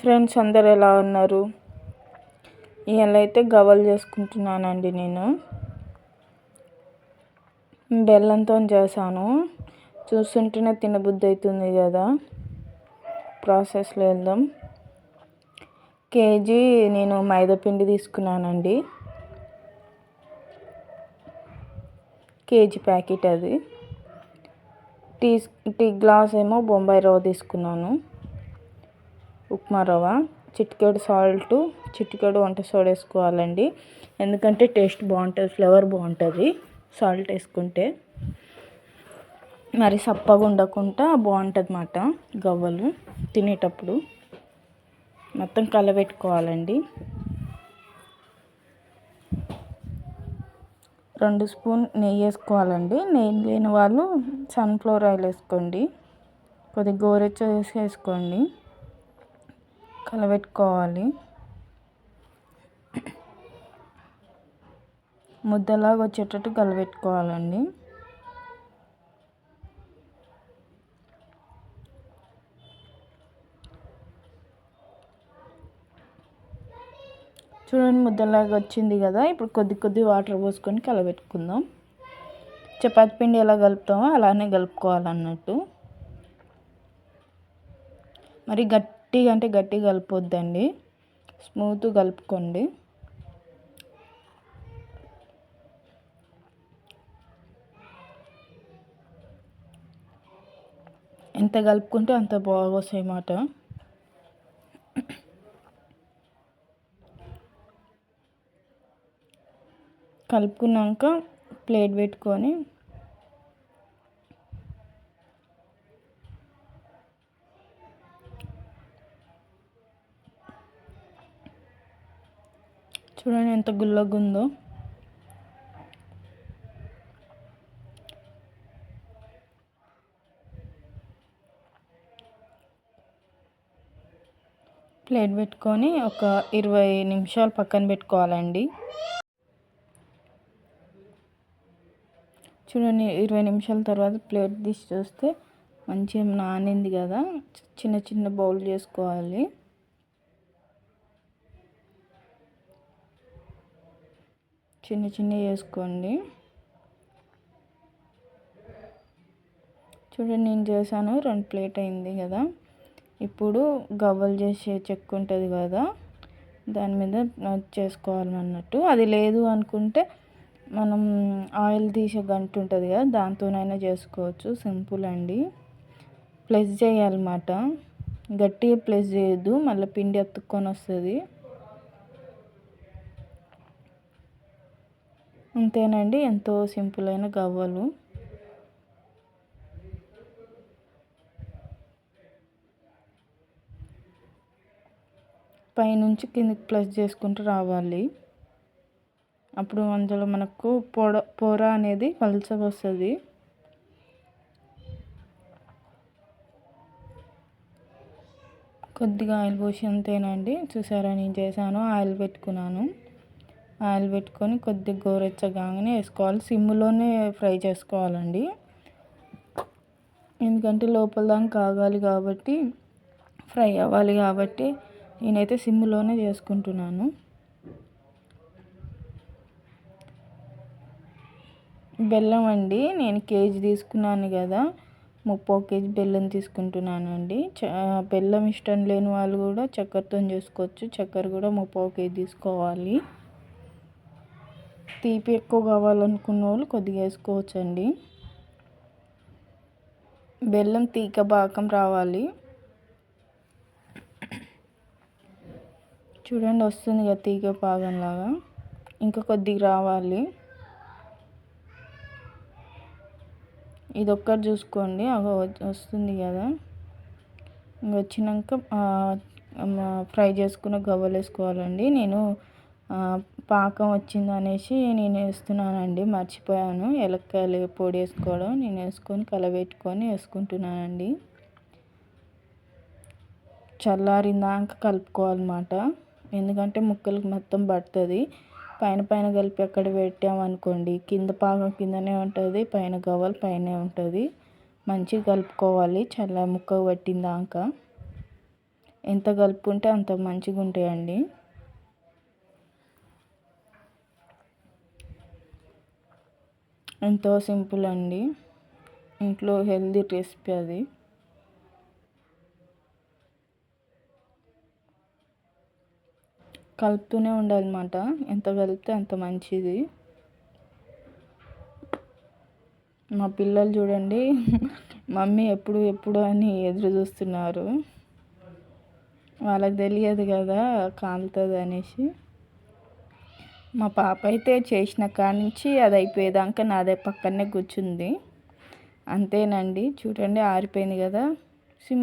Friends అందరు ఎలా ఉన్నారు? ఇవాళ అయితే గవ్వలు చేసుకుంటున్నానండి నేను. బెల్లంతో చేశాను. చూస్తుంటేనే తినబుద్ధి అవుతుంది కదా. ప్రాసెస్లో వెళ్దాం. కేజీ నేను మైదాపిండి తీసుకున్నానండి. కేజీ ప్యాకెట్ అది. టీ టీ గ్లాస్ ఏమో బొంబాయి రవ్వ తీసుకున్నాను. ఉప్మా రవ్వ చిటికెడు సాల్ట్ చిటికెడు వంట సోడా వేసుకోవాలండి. ఎందుకంటే టేస్ట్ బాగుంటుంది ఫ్లేవర్ బాగుంటుంది. సాల్ట్ వేసుకుంటే మరి సప్పగా ఉండకుండా బాగుంటుంది అన్నమాట గవ్వలు తినేటప్పుడు. మొత్తం కలబెట్టుకోవాలండి. రెండు స్పూన్ నెయ్యి వేసుకోవాలండి. నెయ్యి లేని వాళ్ళు సన్ఫ్లవర్ ఆయిల్ వేసుకోండి. కొద్దిగా గోరెచ్చ వేసి వేసుకోండి. కలబెట్టుకోవాలి. ముద్దలాగా వచ్చేటట్టు కలబెట్టుకోవాలండి. చూడండి ముద్దలాగా వచ్చింది కదా ఇప్పుడు కొద్ది కొద్ది వాటర్ పోసుకొని కలబెట్టుకుందాం. చపాతి పిండి ఎలా కలుపుతామో అలానే కలుపుకోవాలన్నట్టు. మరి గట్టిగా అంటే గట్టిగా కలపొద్దండి. స్మూత్ కలుపుకోండి. ఎంత కలుపుకుంటే అంత బాగా వస్తాయి అన్నమాట. కలుపుకున్నాక ప్లేట్ పెట్టుకొని చూడండి ఎంత గుల్లగా ఉందో ప్లేట్ పెట్టుకొని ఒక ఇరవై నిమిషాలు పక్కన పెట్టుకోవాలండి. చూడండి ఇరవై నిమిషాల తర్వాత ప్లేట్ తీసి చూస్తే మంచిగా నానింది కదా. చిన్న చిన్న బౌల్ చేసుకోవాలి. చిన్న చిన్న చేసుకోండి. చూడండి నేను చేశాను. రెండు ప్లేట్ అయింది కదా. ఇప్పుడు గవ్వలు చేసే చెక్క ఉంటుంది కదా. దాని మీద చేసుకోవాలన్నట్టు. అది లేదు అనుకుంటే మనం ఆయిల్ తీసే గంట ఉంటుంది కదా దాంతోనైనా చేసుకోవచ్చు. సింపుల్ అండి. ప్లస్ చేయాలన్నమాట. గట్టిగా ప్లస్ చేయొద్దు. మళ్ళీ పిండి అతుక్కొని వస్తుంది. అంతేనండి ఎంతో సింపుల్ అయిన గవ్వలు. పైనుంచి కిందికి ప్లస్ చేసుకుంటూ రావాలి. అప్పుడు అందులో మనకు పొడ పొర అనేది పలుచగా వస్తుంది. కొద్దిగా ఆయిల్ పోసి అంతేనండి. చూసారా నేను చేశాను ఆయిల్ పెట్టుకున్నాను. ఆయిల్ పెట్టుకొని కొద్దిగా గోరెచ్చగానే వేసుకోవాలి. సిమ్లోనే ఫ్రై చేసుకోవాలండి. ఎందుకంటే లోపల దాకా కాగాలి కాబట్టి ఫ్రై అవ్వాలి కాబట్టి నేనైతే సిమ్లోనే చేసుకుంటున్నాను. బెల్లం అండి నేను కేజీ తీసుకున్నాను కదా. ముప్పై కేజీ బెల్లం తీసుకుంటున్నాను అండి. బెల్లం ఇష్టం లేని వాళ్ళు కూడా చక్కెరతో చేసుకోవచ్చు. చక్కెర కూడా ముప్పై కేజీ తీసుకోవాలి. తీపి ఎక్కువ కావాలనుకున్న వాళ్ళు కొద్దిగా వేసుకోవచ్చండి. బెల్లం తీగ పాకం రావాలి. చూడండి వస్తుంది కదా తీగ పాకంలాగా ఇంకా కొద్దిగా రావాలి. ఇది ఒక్కటి చూసుకోండి అగో వస్తుంది కదా. ఇంక వచ్చినాక ఫ్రై చేసుకున్న గవ్వలు వేసుకోవాలండి నేను పాకం వచ్చింది అనేసి నేను వేస్తున్నానండి. మర్చిపోయాను. ఎలక్కాయలు పొడి వేసుకోవడం నేను వేసుకొని కలబెట్టుకొని వేసుకుంటున్నానండి. చల్లారిందాక కలుపుకోవాలన్నమాట. ఎందుకంటే ముక్కలకు మొత్తం పడుతుంది. పైన పైన కలిపి ఎక్కడ పెట్టామనుకోండి కింద పాకం కిందనే ఉంటుంది పైన గవ్వలు పైనే ఉంటుంది. మంచిగా కలుపుకోవాలి. చల్ల ముక్క పట్టిందాక. ఎంత కలుపుకుంటే అంత మంచిగా ఉంటాయండి ఎంతో సింపుల్ అండి. ఇంట్లో హెల్దీ రెసిపీ అది. కలుపుతూనే ఉండాలన్నమాట. ఎంత కలిపితే అంత మంచిది. మా పిల్లలు చూడండి మమ్మీ ఎప్పుడు ఎప్పుడు అని ఎదురు చూస్తున్నారు. వాళ్ళకి తెలియదు కదా కాలుతుంది అనేసి. మా పాప అయితే చేసిన కాడి నుంచి అది అయిపోయేదాకా నాదే పక్కనే కూర్చుంది. అంతేనండి. చూడండి ఆరిపోయింది కదా. సిం